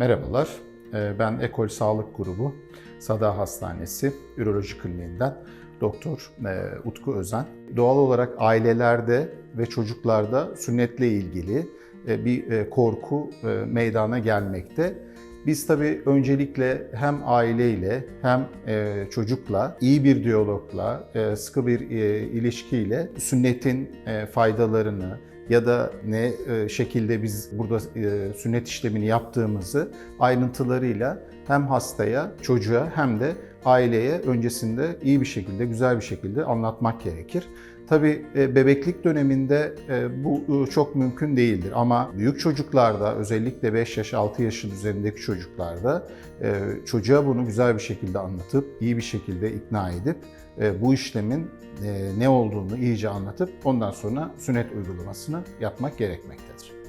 Merhabalar, Ee, ben Ekol Sağlık Grubu Sada Hastanesi Üroloji Kliniğinden Doktor e, Utku Özen. Doğal olarak ailelerde ve çocuklarda sünnetle ilgili e, bir e, korku e, meydana gelmekte. Biz tabii öncelikle hem aileyle hem e, çocukla iyi bir diyalogla, e, sıkı bir e, ilişkiyle sünnetin e, faydalarını, ya da ne e, şekilde biz burada e, sünnet işlemini yaptığımızı ayrıntılarıyla hem hastaya, çocuğa hem de aileye öncesinde iyi bir şekilde, güzel bir şekilde anlatmak gerekir. Tabii e, bebeklik döneminde e, bu e, çok mümkün değildir ama büyük çocuklarda özellikle 5 yaş 6 yaşın üzerindeki çocuklarda çocuğa bunu güzel bir şekilde anlatıp iyi bir şekilde ikna edip bu işlemin ne olduğunu iyice anlatıp ondan sonra sünnet uygulamasını yapmak gerekmektedir.